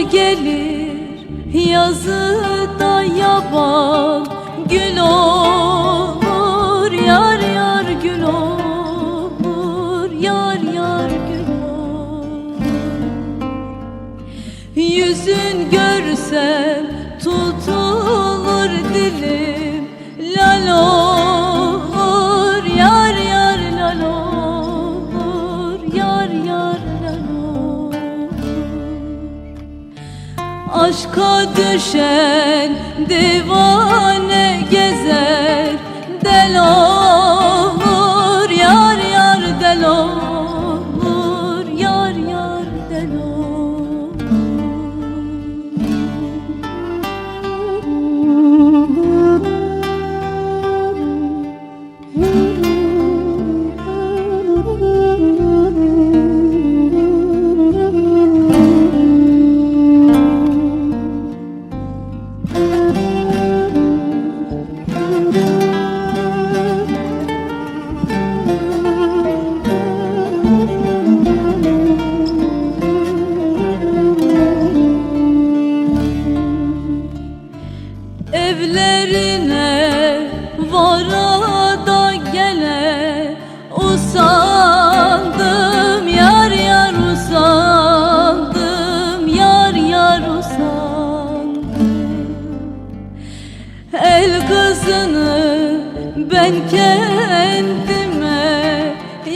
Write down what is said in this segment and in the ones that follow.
gelir yazıda yaban Gül olur yar yar gül olur Yar yar gül olur. Yüzün görsem Aşka düşen divane Evlerine vara da gele Usandım yar yar usandım Yar yar usandım. El kızını ben kendime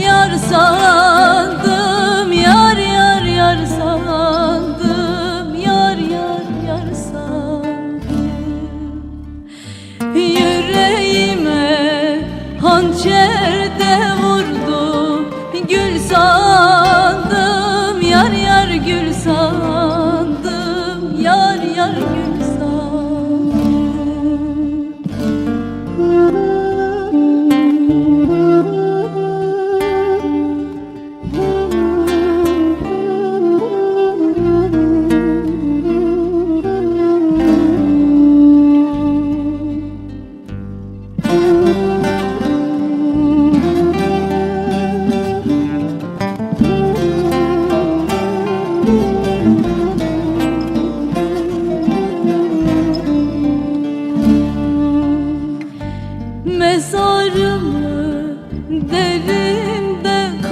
Yar sandım hançer de vurdu Gül sandım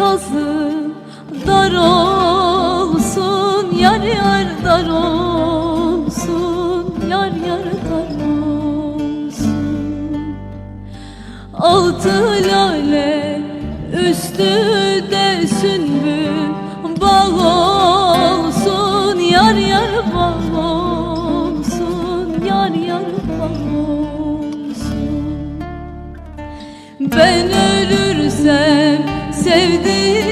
kazın Dar olsun yar yar dar olsun Yar yar dar olsun. Altı lale üstü de sümbül Bağ olsun yar yar bağ olsun Yar yar bağ olsun. Ben ölürsem sevdiğim